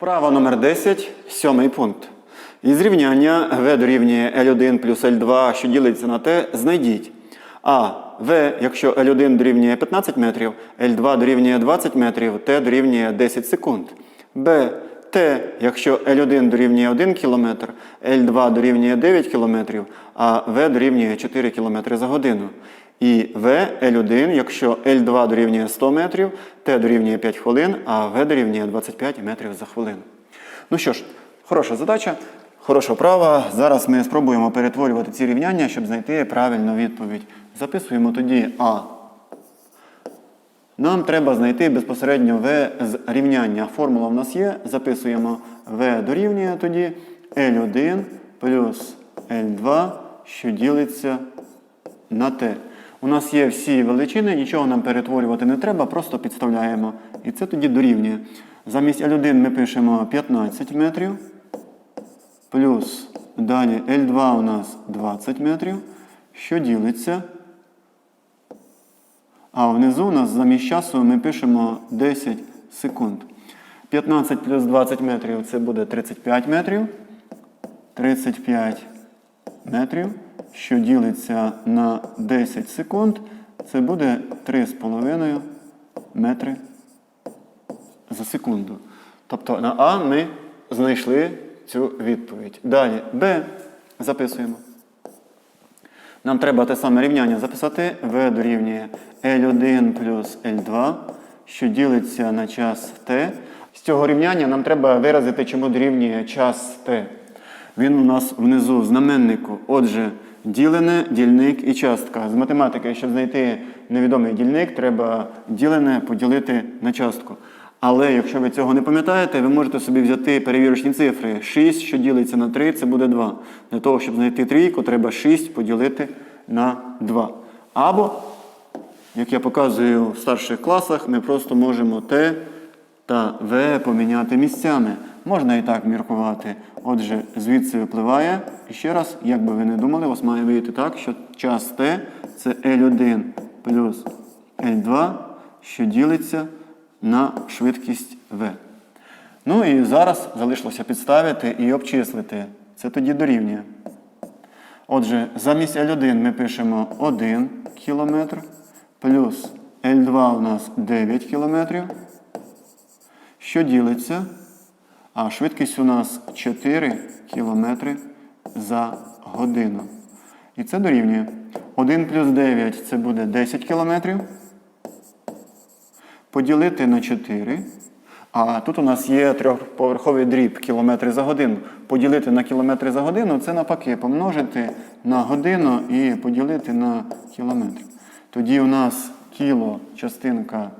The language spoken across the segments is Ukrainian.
Вправа номер 10, сьомий пункт. Із рівняння v дорівнює L1 плюс L2, що ділиться на t, знайдіть. А. v, якщо L1 дорівнює 15 метрів, L2 дорівнює 20 метрів, t дорівнює 10 секунд. Б. Т, якщо L1 дорівнює 1 км, L2 дорівнює 9 км, а v дорівнює 4 км за годину. І В L1, якщо L2 дорівнює 100 метрів, T дорівнює 5 хвилин, а V дорівнює 25 метрів за хвилину. Ну що ж, хороша задача, хороша вправа. Зараз ми спробуємо перетворювати ці рівняння, щоб знайти правильну відповідь. Записуємо тоді А. Нам треба знайти безпосередньо В з рівняння. Формула в нас є. Записуємо В дорівнює тоді L1 плюс L2, що ділиться на Т. У нас є всі величини, нічого нам перетворювати не треба, просто підставляємо. І це тоді дорівнює. Замість L1 ми пишемо 15 метрів. Плюс далі L2 у нас 20 метрів, що ділиться. А внизу у нас замість часу ми пишемо 10 секунд. 15 плюс 20 метрів це буде 35 метрів. 35 метрів, що ділиться на 10 секунд, це буде 3,5 метри за секунду. Тобто на А ми знайшли цю відповідь. Далі Б записуємо. Нам треба те саме рівняння записати. В дорівнює L1 плюс L2, що ділиться на час T. З цього рівняння нам треба виразити, чому дорівнює час T. Він у нас внизу в знаменнику. Отже, ділене, дільник і частка. З математики, щоб знайти невідомий дільник, треба ділене поділити на частку. Але якщо ви цього не пам'ятаєте, ви можете собі взяти перевірочні цифри. 6, що ділиться на 3, це буде 2. Для того, щоб знайти трійку, треба 6 поділити на 2. Або, як я показую в старших класах, ми просто можемо Т та В поміняти місцями. Можна і так міркувати. Отже, звідси випливає. І ще раз, як би ви не думали, у вас має вийти так, що час Т це L1 плюс L2, що ділиться на швидкість V. Ну і зараз залишилося підставити і обчислити. Це тоді дорівнює. Отже, замість L1 ми пишемо 1 км, плюс L2 у нас 9 км, що ділиться. А швидкість у нас 4 км за годину. І це дорівнює. 1 плюс 9 це буде 10 км. Поділити на 4. А тут у нас є трьохповерховий дріб кілометри за годину. Поділити на кілометри за годину це навпаки помножити на годину і поділити на кілометр. Тоді у нас кіло частинка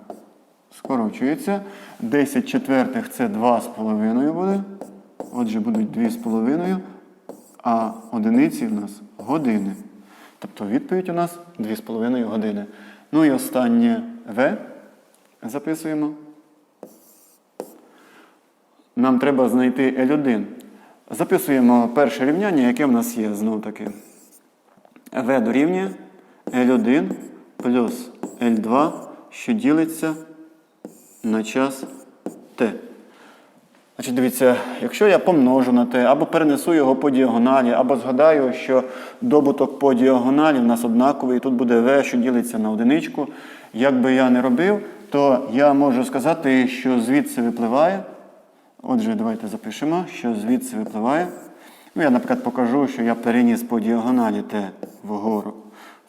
скорочується. 10 четвертих це 2,5 буде. Отже, будуть 2,5. А одиниці у нас години. Тобто відповідь у нас 2,5 години. Ну і останнє В записуємо. Нам треба знайти L1. Записуємо перше рівняння, яке в нас є знову таки. В дорівнює L1 плюс L2, що ділиться на час Т. Значить, дивіться, якщо я помножу на Т, або перенесу його по діагоналі, або згадаю, що добуток по діагоналі в нас однаковий, і тут буде В, що ділиться на одиничку. Як би я не робив, то я можу сказати, що звідси випливає. Отже, давайте запишемо, що звідси випливає. Ну, я, наприклад, покажу, що я переніс по діагоналі Т вгору.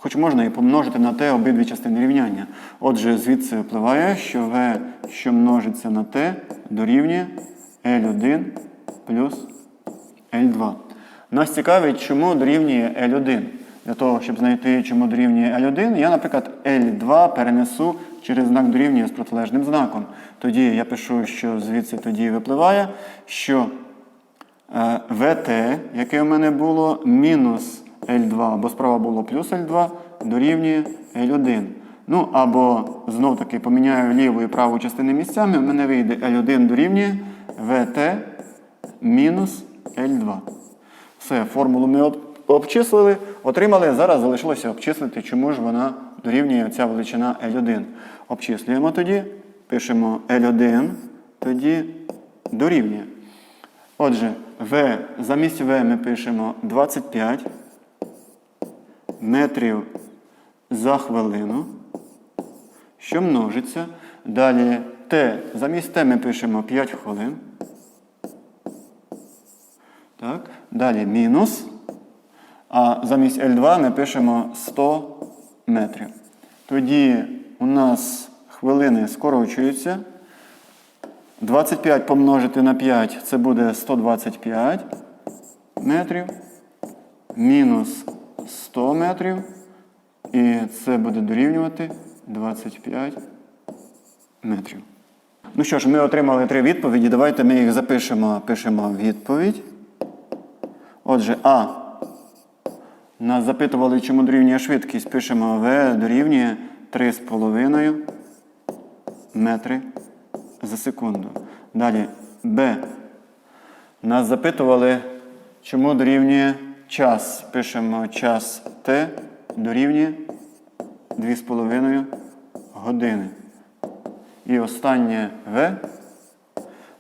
Хоч можна і помножити на Т обидві частини рівняння. Отже, звідси випливає, що В, що множиться на Т, дорівнює L1 плюс L2. Нас цікавить, чому дорівнює L1. Для того, щоб знайти, чому дорівнює L1, я, наприклад, L2 перенесу через знак дорівнює з протилежним знаком. Тоді я пишу, що звідси тоді випливає, що е, VT, яке в мене було, мінус L2, бо справа було плюс L2, дорівнює L1. Ну, або знов таки поміняю ліву і праву частини місцями, в мене вийде L1 дорівнює VT мінус L2. Все, формулу ми обчислили, отримали. Зараз залишилося обчислити, чому ж вона дорівнює ця величина L1. Обчислюємо тоді, пишемо L1, тоді дорівнює. Отже, В, замість В ми пишемо 25 метрів за хвилину, що множиться. Далі Т, замість Т ми пишемо 5 хвилин. Так. Далі мінус. А замість L2 ми пишемо 100 метрів. Тоді у нас хвилини скорочуються. 25 помножити на 5 це буде 125 метрів. Мінус 100 метрів. І це буде дорівнювати 25 метрів. Ну що ж, ми отримали три відповіді. Давайте ми їх запишемо. Пишемо відповідь. Отже, А. Нас запитували, чому дорівнює швидкість. Пишемо В дорівнює 3,5 метри за секунду. Далі Б. Нас запитували, чому дорівнює час. Пишемо час Т дорівнює 2,5 години. І останнє В.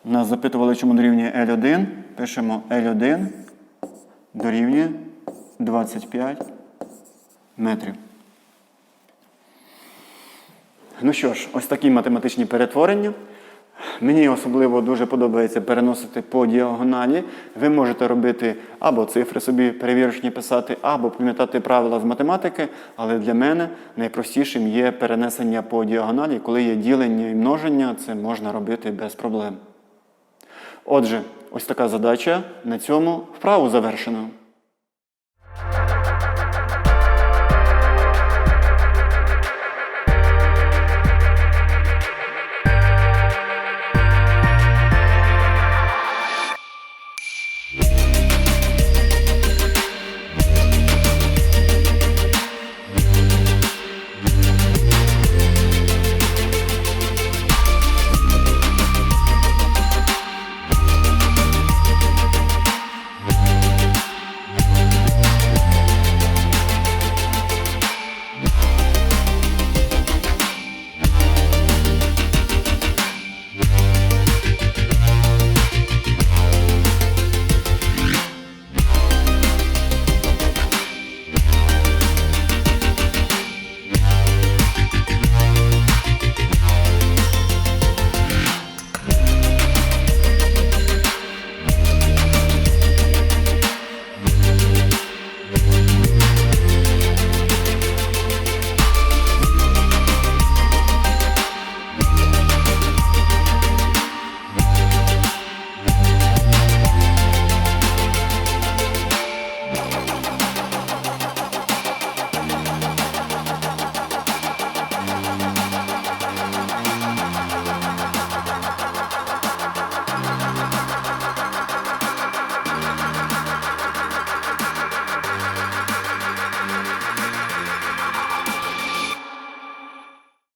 Нас запитували, чому дорівнює L1. Пишемо L1 дорівнює 25 метрів. Ну що ж, ось такі математичні перетворення. Мені особливо дуже подобається переносити по діагоналі. Ви можете робити або цифри собі перевірочні писати, або пам'ятати правила з математики, але для мене найпростішим є перенесення по діагоналі, коли є ділення і множення, це можна робити без проблем. Отже, ось така задача. На цьому вправу завершено.